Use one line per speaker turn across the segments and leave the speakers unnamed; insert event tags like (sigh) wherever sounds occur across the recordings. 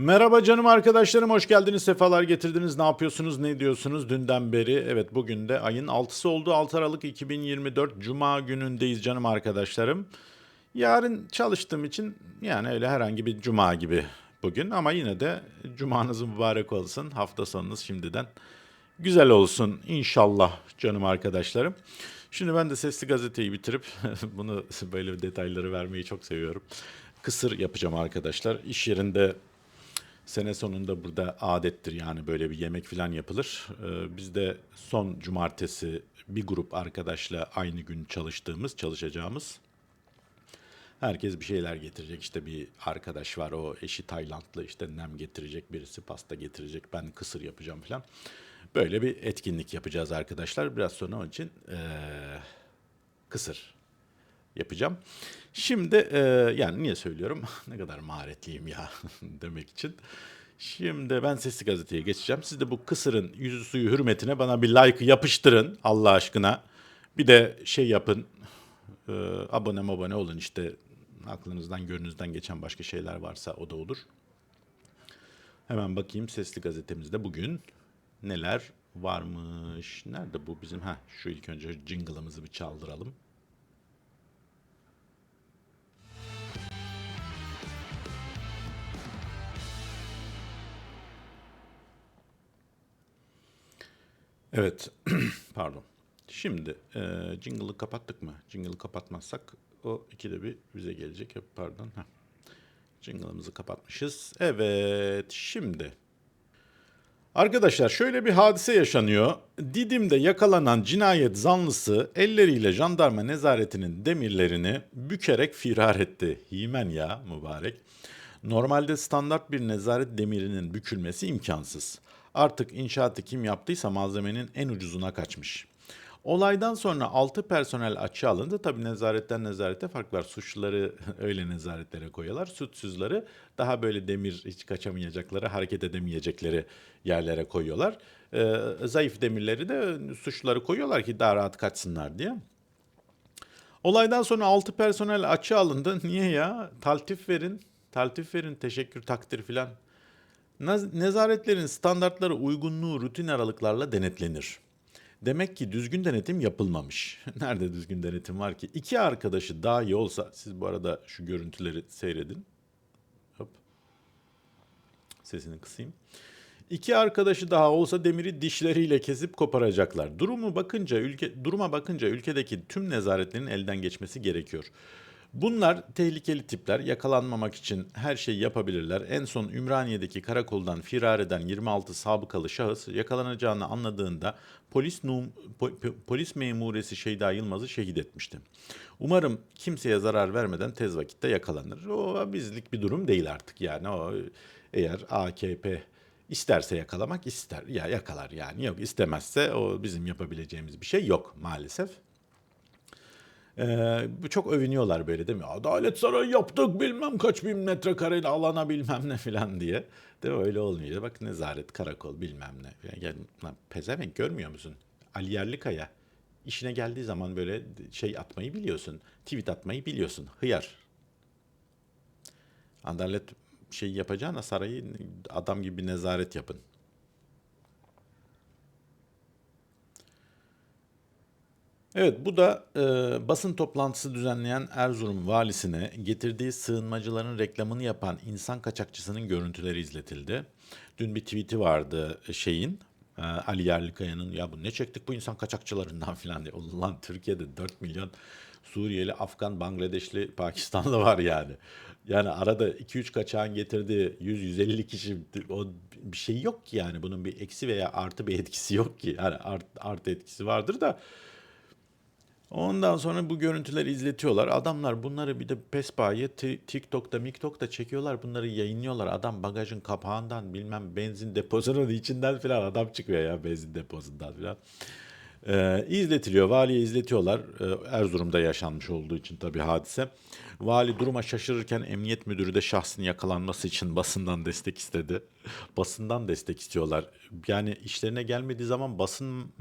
Merhaba canım arkadaşlarım hoş geldiniz sefalar getirdiniz ne yapıyorsunuz ne diyorsunuz dünden beri evet bugün de ayın 6'sı oldu 6 Aralık 2024 Cuma günündeyiz canım arkadaşlarım yarın çalıştığım için yani öyle herhangi bir Cuma gibi bugün ama yine de Cumanız mübarek olsun hafta sonunuz şimdiden güzel olsun inşallah canım arkadaşlarım. Şimdi ben de sesli gazeteyi bitirip (laughs) bunu böyle detayları vermeyi çok seviyorum. Kısır yapacağım arkadaşlar. İş yerinde Sene sonunda burada adettir yani böyle bir yemek falan yapılır. Ee, biz de son cumartesi bir grup arkadaşla aynı gün çalıştığımız, çalışacağımız. Herkes bir şeyler getirecek. İşte bir arkadaş var o eşi Taylandlı işte nem getirecek, birisi pasta getirecek, ben kısır yapacağım falan. Böyle bir etkinlik yapacağız arkadaşlar. Biraz sonra onun için eee, kısır yapacağım. Şimdi e, yani niye söylüyorum? (laughs) ne kadar maharetliyim ya (laughs) demek için. Şimdi ben Sesli Gazete'ye geçeceğim. Siz de bu kısırın yüzü suyu hürmetine bana bir like yapıştırın Allah aşkına. Bir de şey yapın. E, abone abone olun işte aklınızdan gönlünüzden geçen başka şeyler varsa o da olur. Hemen bakayım Sesli Gazetemizde bugün neler varmış. Nerede bu bizim? Ha şu ilk önce jingle'ımızı bir çaldıralım. Evet, (clears throat) pardon. Şimdi e, jingle'ı kapattık mı? Jingle'ı kapatmazsak o ikide bir bize gelecek. Pardon. Heh. Jingle'ımızı kapatmışız. Evet, şimdi. Arkadaşlar şöyle bir hadise yaşanıyor. Didim'de yakalanan cinayet zanlısı elleriyle jandarma nezaretinin demirlerini bükerek firar etti. Himen ya mübarek. Normalde standart bir nezaret demirinin bükülmesi imkansız. Artık inşaatı kim yaptıysa malzemenin en ucuzuna kaçmış. Olaydan sonra 6 personel açığa alındı. Tabii nezaretten nezarete fark var. Suçluları (laughs) öyle nezaretlere koyuyorlar. Suçsuzları daha böyle demir hiç kaçamayacakları, hareket edemeyecekleri yerlere koyuyorlar. Ee, zayıf demirleri de suçluları koyuyorlar ki daha rahat kaçsınlar diye. Olaydan sonra 6 personel açığa alındı. (laughs) Niye ya? Taltif verin. Taltif verin. Teşekkür, takdir filan. Nezaretlerin standartlara uygunluğu rutin aralıklarla denetlenir. Demek ki düzgün denetim yapılmamış. (laughs) Nerede düzgün denetim var ki? İki arkadaşı daha iyi olsa, siz bu arada şu görüntüleri seyredin. Hop. Sesini kısayım. İki arkadaşı daha olsa demiri dişleriyle kesip koparacaklar. Durumu bakınca ülke duruma bakınca ülkedeki tüm nezaretlerin elden geçmesi gerekiyor. Bunlar tehlikeli tipler. Yakalanmamak için her şeyi yapabilirler. En son Ümraniye'deki karakoldan firar eden 26 sabıkalı şahıs yakalanacağını anladığında polis num, po- po- polis memuresi Şeyda Yılmaz'ı şehit etmişti. Umarım kimseye zarar vermeden tez vakitte yakalanır. O bizlik bir durum değil artık yani. O eğer AKP isterse yakalamak ister ya yakalar yani. Yok istemezse o bizim yapabileceğimiz bir şey yok maalesef. Ee, çok övünüyorlar böyle değil mi? Adalet Sarayı yaptık bilmem kaç bin metrekareli alana bilmem ne filan diye. Değil mi? Öyle olmuyor. Bak nezaret, karakol bilmem ne. Yani, lan pezevenk görmüyor musun? Ali Yerlikaya işine geldiği zaman böyle şey atmayı biliyorsun. Tweet atmayı biliyorsun. Hıyar. Adalet şey yapacağına sarayı adam gibi nezaret yapın. Evet bu da e, basın toplantısı düzenleyen Erzurum valisine getirdiği sığınmacıların reklamını yapan insan kaçakçısının görüntüleri izletildi. Dün bir tweet'i vardı şeyin e, Ali Yerlikaya'nın ya bu ne çektik bu insan kaçakçılarından (laughs) filan diye. Ulan Türkiye'de 4 milyon Suriyeli, Afgan, Bangladeşli, Pakistanlı var yani. Yani arada 2-3 kaçağın getirdiği 100-150 kişi o bir şey yok ki yani. Bunun bir eksi veya artı bir etkisi yok ki. Yani art, artı etkisi vardır da Ondan sonra bu görüntüleri izletiyorlar. Adamlar bunları bir de pespaye ti- TikTok'ta, MikTok'ta çekiyorlar. Bunları yayınlıyorlar. Adam bagajın kapağından bilmem benzin deposunun içinden filan adam çıkıyor ya benzin deposundan filan. Ee, izletiliyor. Valiye izletiyorlar. Ee, Erzurum'da yaşanmış olduğu için tabii hadise. Vali duruma şaşırırken emniyet müdürü de şahsın yakalanması için basından destek istedi. Basından destek istiyorlar. Yani işlerine gelmediği zaman basın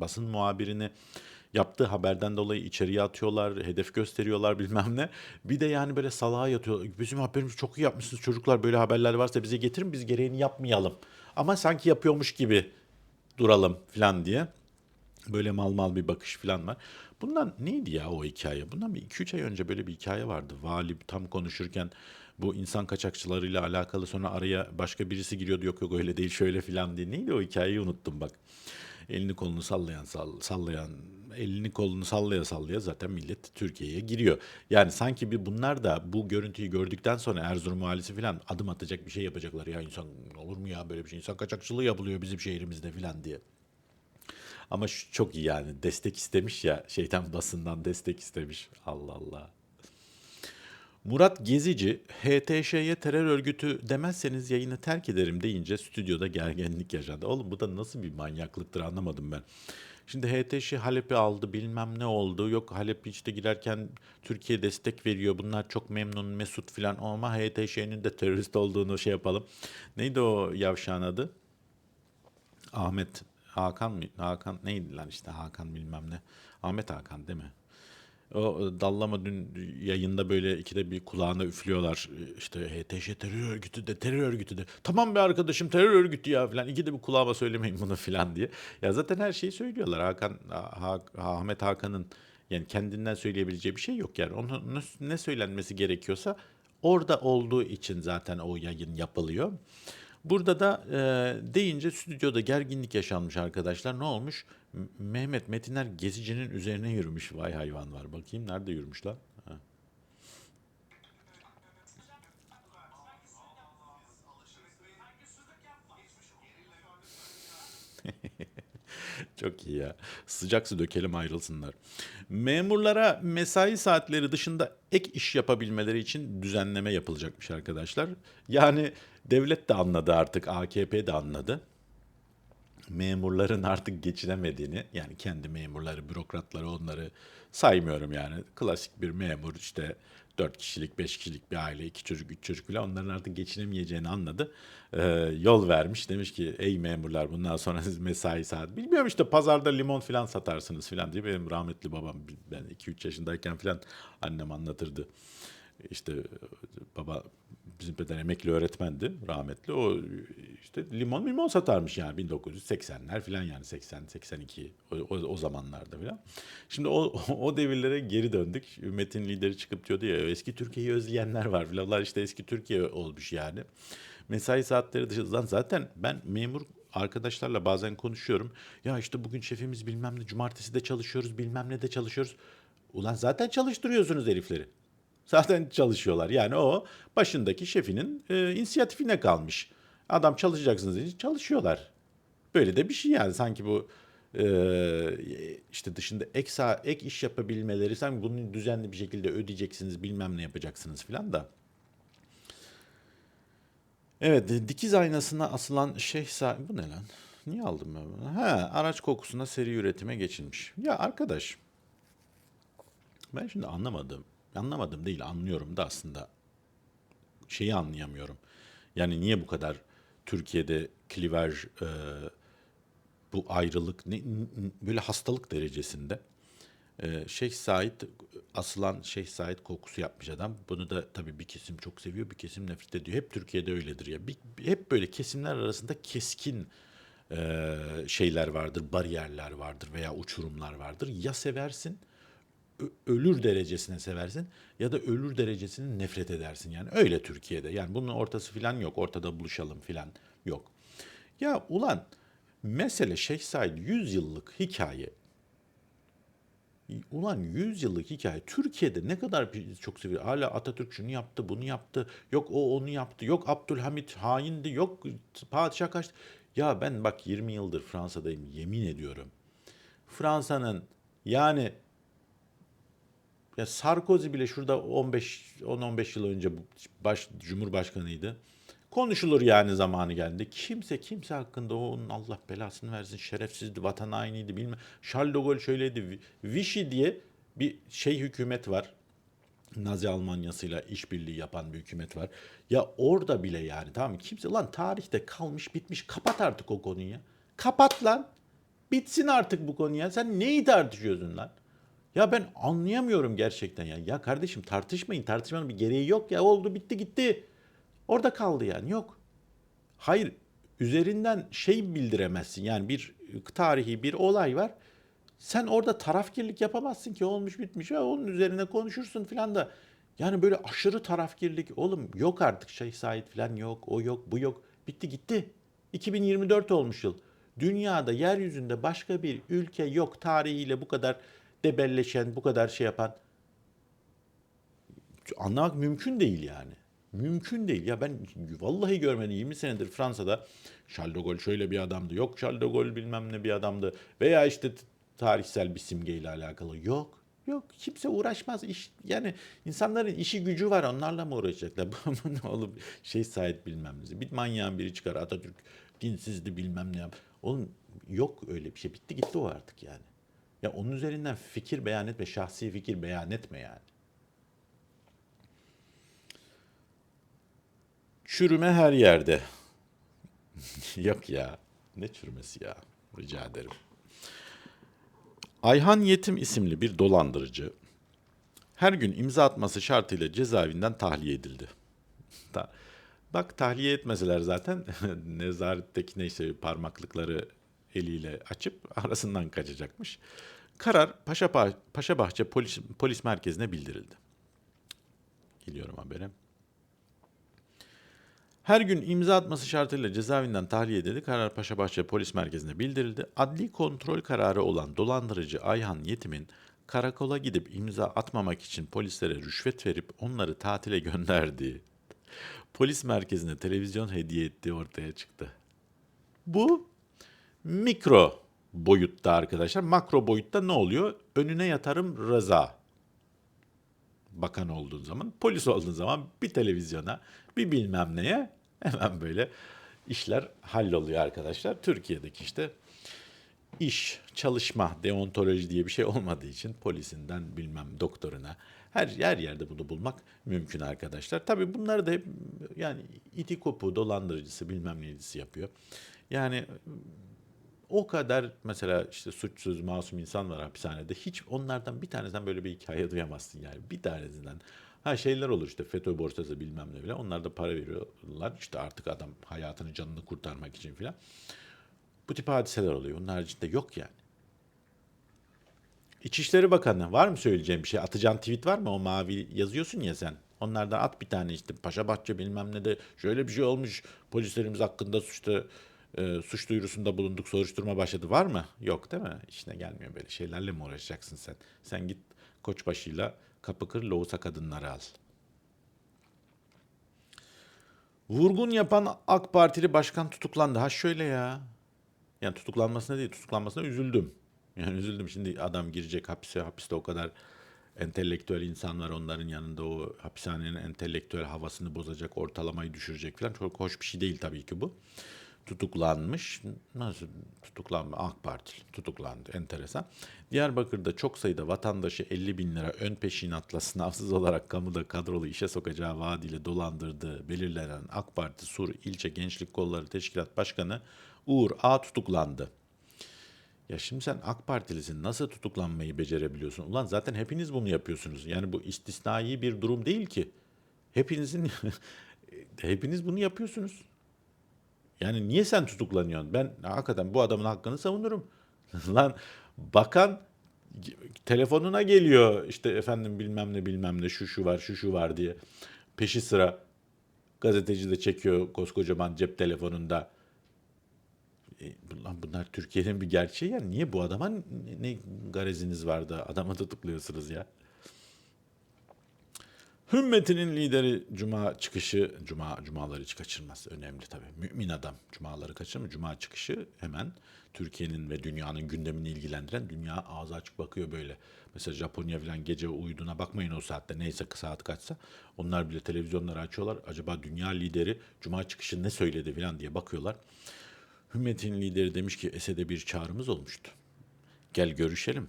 basın muhabirini yaptığı haberden dolayı içeriye atıyorlar, hedef gösteriyorlar (laughs) bilmem ne. Bir de yani böyle salağa yatıyor. Bizim haberimizi çok iyi yapmışsınız çocuklar böyle haberler varsa bize getirin biz gereğini yapmayalım. Ama sanki yapıyormuş gibi duralım falan diye. Böyle mal mal bir bakış falan var. Bundan neydi ya o hikaye? Bundan bir 2-3 ay önce böyle bir hikaye vardı. Vali tam konuşurken bu insan kaçakçılarıyla alakalı sonra araya başka birisi giriyordu. Yok yok öyle değil şöyle filan diye. Neydi o hikayeyi unuttum bak. Elini kolunu sallayan sall- sallayan elini kolunu sallaya sallaya zaten millet Türkiye'ye giriyor. Yani sanki bir bunlar da bu görüntüyü gördükten sonra Erzurum valisi falan adım atacak bir şey yapacaklar. Ya insan olur mu ya böyle bir şey? İnsan kaçakçılığı yapılıyor bizim şehrimizde falan diye. Ama şu çok iyi yani destek istemiş ya şeytan basından destek istemiş. Allah Allah. Murat Gezici, HTŞ'ye terör örgütü demezseniz yayını terk ederim deyince stüdyoda gerginlik yaşandı. Oğlum bu da nasıl bir manyaklıktır anlamadım ben. Şimdi HTŞ Halep'i aldı bilmem ne oldu. Yok Halep işte girerken Türkiye destek veriyor. Bunlar çok memnun Mesut filan ama HTŞ'nin de terörist olduğunu şey yapalım. Neydi o yavşağın adı? Ahmet Hakan mı? Hakan neydi lan işte Hakan bilmem ne. Ahmet Hakan değil mi? O dallama dün yayında böyle ikide bir kulağına üflüyorlar. İşte HTŞ terör örgütü de terör örgütü de. Tamam be arkadaşım terör örgütü ya falan. İkide bir kulağıma söylemeyin bunu falan diye. Ya zaten her şeyi söylüyorlar. Hakan Ha- Ahmet Hakan'ın yani kendinden söyleyebileceği bir şey yok yani. Onun ne söylenmesi gerekiyorsa orada olduğu için zaten o yayın yapılıyor. Burada da e, deyince stüdyoda gerginlik yaşanmış arkadaşlar. Ne olmuş? M- Mehmet Metiner gezicinin üzerine yürümüş. Vay hayvan var. Bakayım nerede yürümüş lan? Ha. (laughs) (laughs) Çok iyi ya. Sıcak su dökelim ayrılsınlar. Memurlara mesai saatleri dışında ek iş yapabilmeleri için düzenleme yapılacakmış arkadaşlar. Yani devlet de anladı artık, AKP de anladı. Memurların artık geçinemediğini, yani kendi memurları, bürokratları onları saymıyorum yani. Klasik bir memur işte 4 kişilik, 5 kişilik bir aile, 2 çocuk, 3 çocuk bile onların artık geçinemeyeceğini anladı. Ee, yol vermiş. Demiş ki ey memurlar bundan sonra siz mesai saat. Bilmiyorum işte pazarda limon falan satarsınız falan diye benim rahmetli babam ben 2-3 yaşındayken falan annem anlatırdı. İşte baba bizim peder emekli öğretmendi rahmetli. O işte limon limon satarmış yani 1980'ler falan yani 80 82 o, o, o zamanlarda falan. Şimdi o (laughs) o devirlere geri döndük. Ümmetin lideri çıkıp diyordu ya eski Türkiye'yi özleyenler var falan. işte eski Türkiye olmuş yani. Mesai saatleri dışından zaten ben memur arkadaşlarla bazen konuşuyorum. Ya işte bugün şefimiz bilmem ne cumartesi de çalışıyoruz bilmem ne de çalışıyoruz. Ulan zaten çalıştırıyorsunuz herifleri. Zaten çalışıyorlar. Yani o başındaki şefinin e, inisiyatifine kalmış. Adam çalışacaksınız deyince çalışıyorlar. Böyle de bir şey yani sanki bu e, işte dışında ek, ek iş yapabilmeleri sanki bunu düzenli bir şekilde ödeyeceksiniz bilmem ne yapacaksınız filan da. Evet dikiz aynasına asılan Şeyh bu ne lan? Niye aldım ben bunu? Ha, araç kokusuna seri üretime geçilmiş. Ya arkadaş ben şimdi anlamadım. Anlamadım değil anlıyorum da aslında şeyi anlayamıyorum. Yani niye bu kadar Türkiye'de klivaj e, bu ayrılık ne, böyle hastalık derecesinde. E, Şeyh Said asılan Şeyh Said kokusu yapmış adam. Bunu da tabii bir kesim çok seviyor, bir kesim nefret ediyor. Hep Türkiye'de öyledir ya. Bir, hep böyle kesimler arasında keskin e, şeyler vardır, bariyerler vardır veya uçurumlar vardır. Ya seversin ölür derecesine seversin ya da ölür derecesine nefret edersin. Yani öyle Türkiye'de. Yani bunun ortası filan yok. Ortada buluşalım filan yok. Ya ulan mesele Şeyh Said 100 yıllık hikaye. Ulan 100 yıllık hikaye Türkiye'de ne kadar çok seviyor. Hala Atatürk şunu yaptı, bunu yaptı. Yok o onu yaptı. Yok Abdülhamit haindi. Yok padişah kaçtı. Ya ben bak 20 yıldır Fransa'dayım yemin ediyorum. Fransa'nın yani ya Sarkozy bile şurada 15 10-15 yıl önce baş cumhurbaşkanıydı. Konuşulur yani zamanı geldi. Kimse kimse hakkında onun Allah belasını versin şerefsizdi, vatan hainiydi bilmem. Charles de Gaulle şöyleydi. Vichy diye bir şey hükümet var. Nazi Almanyası'yla işbirliği yapan bir hükümet var. Ya orada bile yani tamam mı? Kimse lan tarihte kalmış bitmiş kapat artık o konuyu ya. Kapat lan. Bitsin artık bu konu ya. Sen neyi tartışıyorsun lan? Ya ben anlayamıyorum gerçekten ya. Ya kardeşim tartışmayın. Tartışmanın bir gereği yok ya. Oldu bitti gitti. Orada kaldı yani. Yok. Hayır. Üzerinden şey bildiremezsin. Yani bir tarihi bir olay var. Sen orada tarafkirlik yapamazsın ki olmuş bitmiş. Ya onun üzerine konuşursun filan da. Yani böyle aşırı tarafkirlik oğlum yok artık Şeyh Said filan yok. O yok bu yok. Bitti gitti. 2024 olmuş yıl. Dünyada yeryüzünde başka bir ülke yok tarihiyle bu kadar debelleşen, bu kadar şey yapan. Anlamak mümkün değil yani. Mümkün değil. Ya ben vallahi görmedim 20 senedir Fransa'da Charles de Gaulle şöyle bir adamdı. Yok Charles de Gaulle bilmem ne bir adamdı. Veya işte tarihsel bir simgeyle alakalı. Yok. Yok. Kimse uğraşmaz. İş, yani insanların işi gücü var. Onlarla mı uğraşacaklar? (laughs) Bu ne oğlum şey sahip bilmem ne. Bir manyağın biri çıkar. Atatürk dinsizdi bilmem ne. Oğlum yok öyle bir şey. Bitti gitti o artık yani. Ya onun üzerinden fikir beyan etme. Şahsi fikir beyan etme yani. Çürüme her yerde. (laughs) Yok ya. Ne çürümesi ya? Rica ederim. Ayhan Yetim isimli bir dolandırıcı her gün imza atması şartıyla cezaevinden tahliye edildi. (laughs) Bak tahliye etmeseler zaten (laughs) nezaretteki neyse parmaklıkları eliyle açıp arasından kaçacakmış. Karar Paşa Paşabahçe Polis, Polis Merkezi'ne bildirildi. Geliyorum habere. Her gün imza atması şartıyla cezaevinden tahliye edildi. Karar Paşabahçe Polis Merkezi'ne bildirildi. Adli kontrol kararı olan dolandırıcı Ayhan Yetim'in karakola gidip imza atmamak için polislere rüşvet verip onları tatile gönderdiği, (laughs) polis merkezine televizyon hediye ettiği ortaya çıktı. Bu mikro boyutta arkadaşlar. Makro boyutta ne oluyor? Önüne yatarım rıza bakan olduğun zaman, polis olduğun zaman bir televizyona, bir bilmem neye hemen böyle işler halloluyor arkadaşlar. Türkiye'deki işte iş, çalışma, deontoloji diye bir şey olmadığı için polisinden bilmem doktoruna her her yerde bunu bulmak mümkün arkadaşlar. Tabii bunları da hep yani iti kopu, dolandırıcısı bilmem neyisi yapıyor. Yani o kadar mesela işte suçsuz masum insan var hapishanede. Hiç onlardan bir tanesinden böyle bir hikaye duyamazsın yani. Bir tanesinden. Ha şeyler olur işte FETÖ borsası bilmem ne bile. Onlar da para veriyorlar. İşte artık adam hayatını canını kurtarmak için filan. Bu tip hadiseler oluyor. Onun haricinde yok yani. İçişleri Bakanı var mı söyleyeceğim bir şey? Atacağın tweet var mı? O mavi yazıyorsun ya sen. Onlardan at bir tane işte Paşa Bahçe bilmem ne de şöyle bir şey olmuş. Polislerimiz hakkında suçta e, suç duyurusunda bulunduk, soruşturma başladı. Var mı? Yok değil mi? İşine gelmiyor böyle şeylerle mi uğraşacaksın sen? Sen git koçbaşıyla kapı kır, loğusa kadınları al. Vurgun yapan AK Partili başkan tutuklandı. Ha şöyle ya. Yani tutuklanmasına değil, tutuklanmasına üzüldüm. Yani üzüldüm. Şimdi adam girecek hapise, hapiste o kadar entelektüel insanlar onların yanında o hapishanenin entelektüel havasını bozacak, ortalamayı düşürecek falan. Çok hoş bir şey değil tabii ki bu. Tutuklanmış. Nasıl tutuklanma? AK Partili tutuklandı. Enteresan. Diyarbakır'da çok sayıda vatandaşı 50 bin lira ön peşinatla sınavsız olarak kamuda kadrolu işe sokacağı vaadiyle dolandırdığı belirlenen AK Parti Sur İlçe Gençlik Kolları Teşkilat Başkanı Uğur A tutuklandı. Ya şimdi sen AK Partilisin nasıl tutuklanmayı becerebiliyorsun? Ulan zaten hepiniz bunu yapıyorsunuz. Yani bu istisnai bir durum değil ki. Hepinizin (laughs) hepiniz bunu yapıyorsunuz. Yani niye sen tutuklanıyorsun? Ben hakikaten bu adamın hakkını savunurum. (laughs) Lan bakan telefonuna geliyor işte efendim bilmem ne bilmem ne şu şu var şu şu var diye. Peşi sıra gazeteci de çekiyor koskocaman cep telefonunda. E, lan bunlar Türkiye'nin bir gerçeği ya. Niye bu adama ne, ne gareziniz vardı? Adamı tutukluyorsunuz ya. Hümmetinin lideri cuma çıkışı, cuma cumaları hiç kaçırmaz. Önemli tabii. Mümin adam cumaları kaçırmıyor. Cuma çıkışı hemen Türkiye'nin ve dünyanın gündemini ilgilendiren dünya ağzı açık bakıyor böyle. Mesela Japonya falan gece uyuduğuna bakmayın o saatte neyse saat kaçsa. Onlar bile televizyonları açıyorlar. Acaba dünya lideri cuma çıkışı ne söyledi falan diye bakıyorlar. Hümmetin lideri demiş ki Esed'e bir çağrımız olmuştu. Gel görüşelim.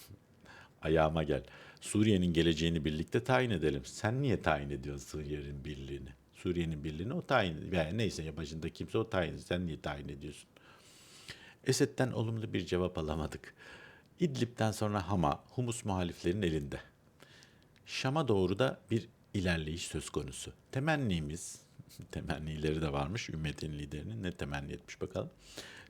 (laughs) Ayağıma gel. Suriye'nin geleceğini birlikte tayin edelim. Sen niye tayin ediyorsun Suriye'nin birliğini? Suriye'nin birliğini o tayin yani neyse ya başında kimse o tayin. Sen niye tayin ediyorsun? Esed'den olumlu bir cevap alamadık. İdlib'den sonra Hama, Humus muhaliflerin elinde. Şam'a doğru da bir ilerleyiş söz konusu. Temennimiz, (laughs) temennileri de varmış ümmetin liderinin ne temenni etmiş bakalım.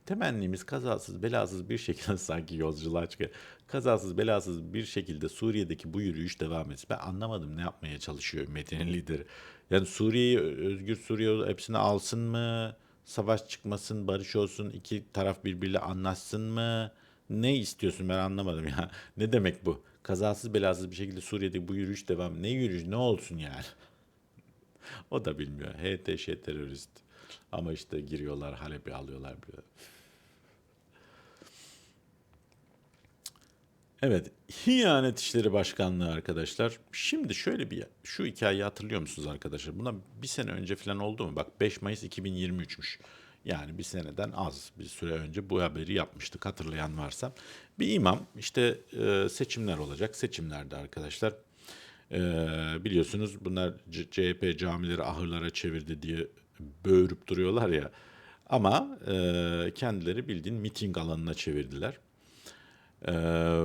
Temennimiz kazasız belasız bir şekilde (laughs) sanki yolculuğa çıkıyor. Kazasız belasız bir şekilde Suriye'deki bu yürüyüş devam etsin. Ben anlamadım ne yapmaya çalışıyor ümmetinin lideri. Yani Suriye'yi özgür Suriye hepsini alsın mı? Savaş çıkmasın, barış olsun, iki taraf birbiriyle anlaşsın mı? Ne istiyorsun ben anlamadım ya. (laughs) Ne demek bu? Kazasız belasız bir şekilde Suriye'de bu yürüyüş devam. Ne yürüyüş ne olsun yani? (laughs) o da bilmiyor. HTŞ terörist. Ama işte giriyorlar Halep'i alıyorlar. Böyle. Evet, Hiyanet İşleri Başkanlığı arkadaşlar. Şimdi şöyle bir şu hikayeyi hatırlıyor musunuz arkadaşlar? Buna bir sene önce falan oldu mu? Bak 5 Mayıs 2023'müş. Yani bir seneden az bir süre önce bu haberi yapmıştık hatırlayan varsa. Bir imam işte e, seçimler olacak. Seçimlerde arkadaşlar e, biliyorsunuz bunlar CHP camileri ahırlara çevirdi diye böğürüp duruyorlar ya. Ama e, kendileri bildiğin miting alanına çevirdiler. Ee,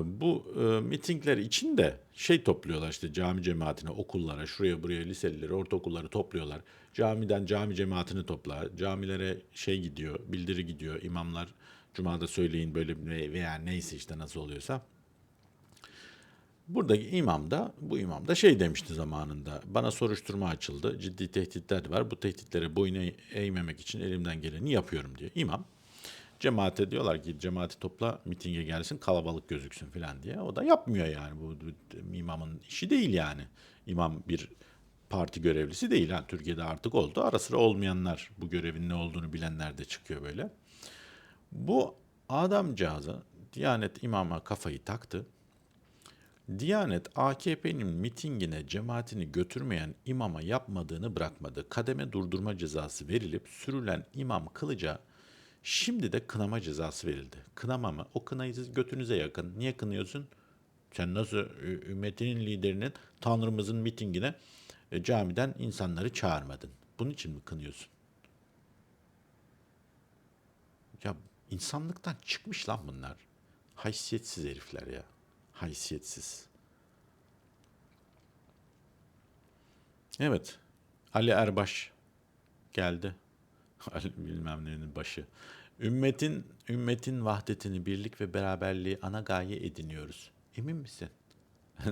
bu e, mitingler için de şey topluyorlar işte cami cemaatine, okullara, şuraya buraya liselileri, ortaokulları topluyorlar. Camiden cami cemaatini toplar. Camilere şey gidiyor, bildiri gidiyor. İmamlar Cuma'da söyleyin böyle veya neyse işte nasıl oluyorsa. Buradaki imam da bu imam da şey demişti zamanında. Bana soruşturma açıldı. Ciddi tehditler var. Bu tehditlere boyun eğmemek için elimden geleni yapıyorum diye. İmam Cemaate diyorlar ki cemaati topla mitinge gelsin kalabalık gözüksün falan diye. O da yapmıyor yani bu, imamın işi değil yani. İmam bir parti görevlisi değil. Ha, Türkiye'de artık oldu. Ara sıra olmayanlar bu görevin ne olduğunu bilenler de çıkıyor böyle. Bu adamcağıza Diyanet imama kafayı taktı. Diyanet AKP'nin mitingine cemaatini götürmeyen imama yapmadığını bırakmadı. Kademe durdurma cezası verilip sürülen imam kılıca Şimdi de kınama cezası verildi. Kınama mı? O kınayı siz götünüze yakın. Niye kınıyorsun? Sen nasıl ümmetinin liderinin Tanrımızın mitingine e, camiden insanları çağırmadın? Bunun için mi kınıyorsun? Ya insanlıktan çıkmış lan bunlar. Haysiyetsiz herifler ya. Haysiyetsiz. Evet. Ali Erbaş geldi. (laughs) Ali bilmem nenin başı. Ümmetin ümmetin vahdetini, birlik ve beraberliği ana gaye ediniyoruz. Emin misin? (laughs)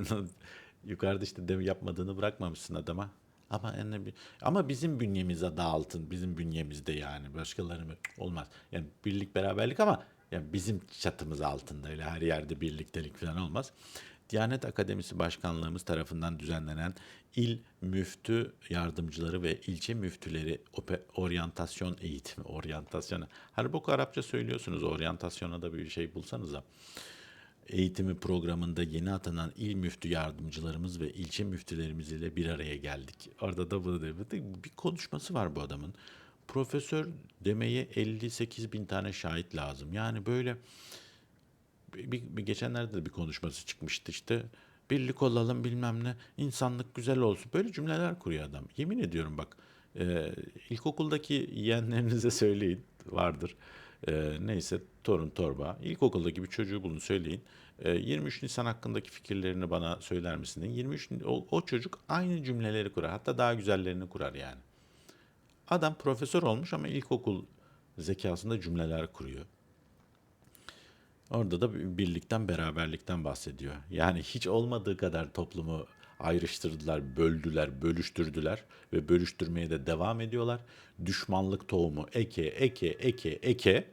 Yukarıda işte dem yapmadığını bırakmamışsın adama. Ama yani ama bizim bünyemiz adı altın, bizim bünyemizde yani başkaları mı olmaz. Yani birlik beraberlik ama yani bizim çatımız altında öyle her yerde birliktelik falan olmaz. Diyanet Akademisi Başkanlığımız tarafından düzenlenen il müftü yardımcıları ve ilçe müftüleri oryantasyon eğitimi, oryantasyona. Halbuki Arapça söylüyorsunuz, oryantasyona da bir şey bulsanıza. Eğitimi programında yeni atanan il müftü yardımcılarımız ve ilçe müftülerimiz ile bir araya geldik. Orada da bu bir konuşması var bu adamın. Profesör demeye 58 bin tane şahit lazım. Yani böyle bir, bir geçenlerde de bir konuşması çıkmıştı işte. Birlik olalım bilmem ne, insanlık güzel olsun. Böyle cümleler kuruyor adam. Yemin ediyorum bak, e, ilkokuldaki yeğenlerinize (laughs) söyleyin, vardır. E, neyse torun torba, ilkokuldaki bir çocuğu bulun söyleyin. E, 23 Nisan hakkındaki fikirlerini bana söyler misin? deyin. 23 Ni- o, o çocuk aynı cümleleri kurar, hatta daha güzellerini kurar yani. Adam profesör olmuş ama ilkokul zekasında cümleler kuruyor. Orada da bir birlikten, beraberlikten bahsediyor. Yani hiç olmadığı kadar toplumu ayrıştırdılar, böldüler, bölüştürdüler ve bölüştürmeye de devam ediyorlar. Düşmanlık tohumu eke, eke, eke, eke.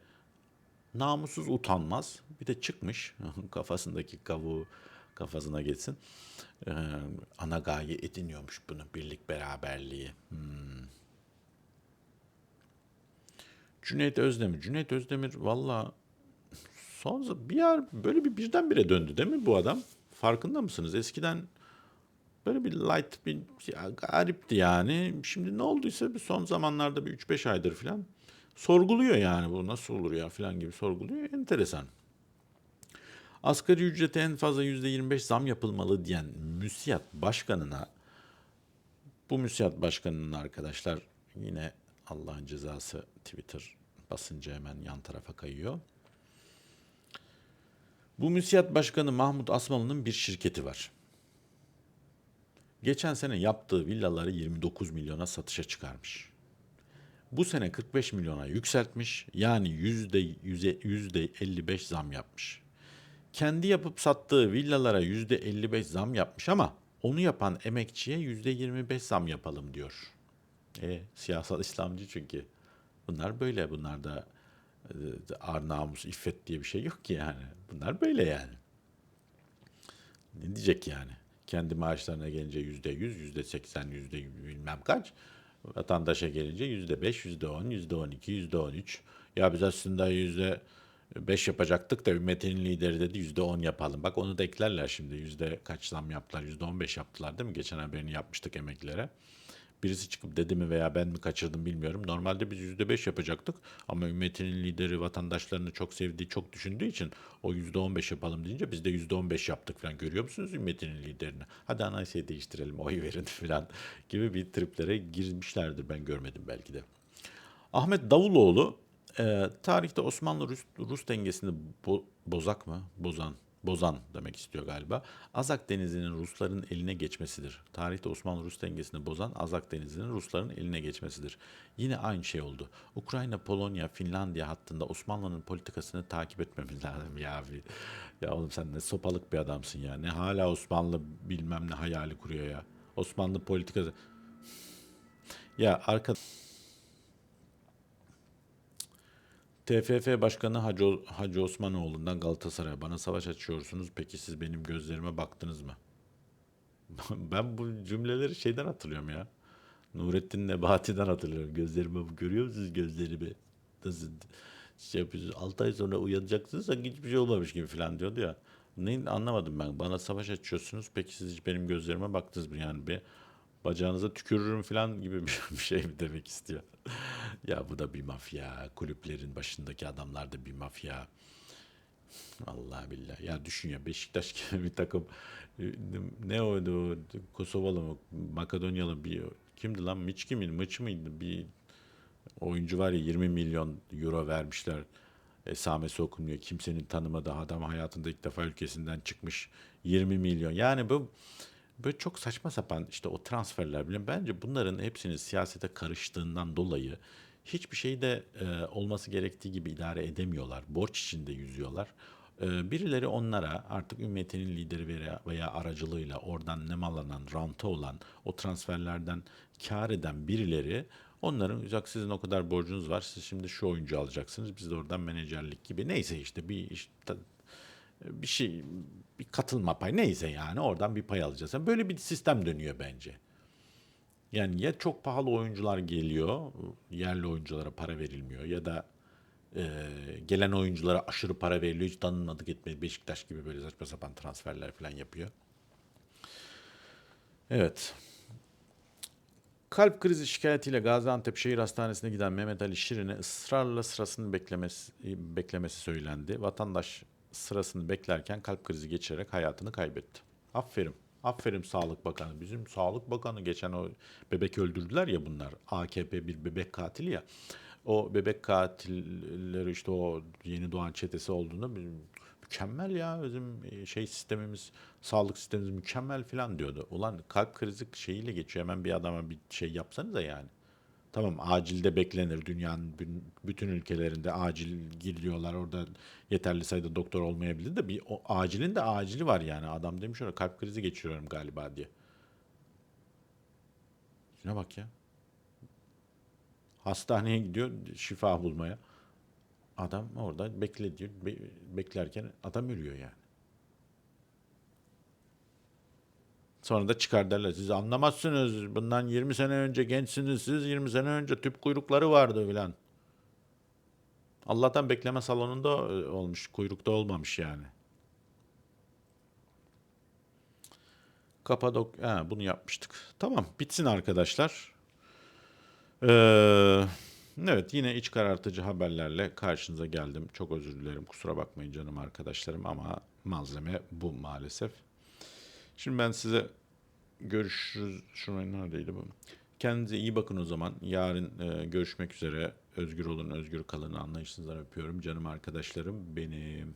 Namussuz utanmaz. Bir de çıkmış (laughs) kafasındaki kavuğu kafasına geçsin. Ee, ana gaye ediniyormuş bunu birlik beraberliği. Hmm. Cüneyt Özdemir. Cüneyt Özdemir valla Son bir yer böyle bir birdenbire döndü değil mi bu adam? Farkında mısınız? Eskiden böyle bir light bir ya, garipti yani. Şimdi ne olduysa bir son zamanlarda bir 3-5 aydır falan sorguluyor yani bu nasıl olur ya falan gibi sorguluyor. Enteresan. Asgari ücrete en fazla %25 zam yapılmalı diyen MÜSİAD başkanına bu MÜSİAD başkanının arkadaşlar yine Allah'ın cezası Twitter basınca hemen yan tarafa kayıyor. Bu müsiyat başkanı Mahmut Asmalı'nın bir şirketi var. Geçen sene yaptığı villaları 29 milyona satışa çıkarmış. Bu sene 45 milyona yükseltmiş. Yani yüzde yüze- yüzde 55 zam yapmış. Kendi yapıp sattığı villalara yüzde 55 zam yapmış ama onu yapan emekçiye yüzde 25 zam yapalım diyor. E, siyasal İslamcı çünkü. Bunlar böyle. Bunlarda e, ar namus, iffet diye bir şey yok ki yani. Bunlar böyle yani. Ne diyecek yani? Kendi maaşlarına gelince yüzde yüz, yüzde seksen, yüzde bilmem kaç. Vatandaşa gelince yüzde beş, yüzde on, yüzde on iki, yüzde on üç. Ya biz aslında yüzde beş yapacaktık da ümmetin lideri dedi yüzde on yapalım. Bak onu da eklerler şimdi. Yüzde kaç zam yaptılar? Yüzde on beş yaptılar değil mi? Geçen haberini yapmıştık emeklilere. Birisi çıkıp dedi mi veya ben mi kaçırdım bilmiyorum. Normalde biz yüzde beş yapacaktık ama ümmetinin lideri vatandaşlarını çok sevdiği, çok düşündüğü için o yüzde on beş yapalım deyince biz de yüzde on beş yaptık falan. Görüyor musunuz ümmetinin liderini? Hadi anayasayı değiştirelim, oy verin (laughs) falan gibi bir triplere girmişlerdir. Ben görmedim belki de. Ahmet Davuloğlu e, tarihte Osmanlı-Rus Rus dengesini bo- bozak mı? Bozan. Bozan demek istiyor galiba. Azak Denizi'nin Rusların eline geçmesidir. Tarihte Osmanlı-Rus dengesini bozan Azak Denizi'nin Rusların eline geçmesidir. Yine aynı şey oldu. Ukrayna, Polonya, Finlandiya hattında Osmanlı'nın politikasını takip etmemiz lazım ya. abi. Ya oğlum sen ne sopalık bir adamsın ya. Ne hala Osmanlı bilmem ne hayali kuruyor ya. Osmanlı politikası. Ya arka TFF Başkanı Hacı, Hacı Osmanoğlu'ndan Galatasaray'a bana savaş açıyorsunuz. Peki siz benim gözlerime baktınız mı? (laughs) Ben bu cümleleri şeyden hatırlıyorum ya. Nurettin Nebati'den hatırlıyorum. Gözlerime bu- görüyor musunuz gözlerimi? Nasıl şey yapıyorsunuz? 6 ay sonra uyanacaksınız sanki hiçbir şey olmamış gibi falan diyordu ya. Neyin anlamadım ben. Bana savaş açıyorsunuz. Peki siz hiç benim gözlerime baktınız mı? Yani bir bacağınıza tükürürüm falan gibi (laughs) bir şey mi demek istiyor? ya bu da bir mafya. Kulüplerin başındaki adamlar da bir mafya. Allah billah. Ya düşün ya Beşiktaş (laughs) gibi bir takım ne oydu Kosovalı mı Makedonyalı bir kimdi lan Miçki miydi Mıç mıydı bir oyuncu var ya 20 milyon euro vermişler esamesi okunmuyor kimsenin tanımadığı adam hayatında ilk defa ülkesinden çıkmış 20 milyon yani bu böyle çok saçma sapan işte o transferler bile bence bunların hepsinin siyasete karıştığından dolayı hiçbir şeyi de e, olması gerektiği gibi idare edemiyorlar. Borç içinde yüzüyorlar. E, birileri onlara artık ümmetinin lideri veya, veya aracılığıyla oradan nemalanan, ranta olan, o transferlerden kar eden birileri onların "Yok, sizin o kadar borcunuz var, siz şimdi şu oyuncu alacaksınız, biz de oradan menajerlik gibi neyse işte bir iş, bir şey bir katılma pay neyse yani oradan bir pay alacağız. Yani böyle bir sistem dönüyor bence. Yani ya çok pahalı oyuncular geliyor, yerli oyunculara para verilmiyor ya da e, gelen oyunculara aşırı para veriliyor, hiç tanınmadık etmedi. Beşiktaş gibi böyle saçma sapan transferler falan yapıyor. Evet. Kalp krizi şikayetiyle Gaziantep Şehir Hastanesi'ne giden Mehmet Ali Şirin'e ısrarla sırasını beklemesi, beklemesi söylendi. Vatandaş sırasını beklerken kalp krizi geçirerek hayatını kaybetti. Aferin. Aferin Sağlık Bakanı. Bizim Sağlık Bakanı geçen o bebek öldürdüler ya bunlar. AKP bir bebek katili ya. O bebek katilleri işte o yeni doğan çetesi olduğunda mükemmel ya bizim e, şey sistemimiz, sağlık sistemimiz mükemmel falan diyordu. Ulan kalp krizi şeyiyle geçiyor. Hemen bir adama bir şey yapsanız da yani. Tamam acilde beklenir. Dünyanın bütün ülkelerinde acil giriyorlar. Orada yeterli sayıda doktor olmayabilir de bir o acilin de acili var yani. Adam demiş öyle kalp krizi geçiriyorum galiba diye. Şuna bak ya. Hastaneye gidiyor şifa bulmaya. Adam orada beklediyor. Be- beklerken adam ölüyor yani. Sonra da çıkar derler. Siz anlamazsınız. Bundan 20 sene önce gençsiniz siz. 20 sene önce tüp kuyrukları vardı filan. Allah'tan bekleme salonunda e, olmuş. Kuyrukta olmamış yani. Kapadok ha, bunu yapmıştık. Tamam bitsin arkadaşlar. Ee, evet yine iç karartıcı haberlerle karşınıza geldim. Çok özür dilerim kusura bakmayın canım arkadaşlarım ama malzeme bu maalesef. Şimdi ben size görüşürüz. Şuraya neredeydi bu? Kendinize iyi bakın o zaman. Yarın e, görüşmek üzere. Özgür olun, özgür kalın. Anlayışınızdan öpüyorum. Canım arkadaşlarım benim.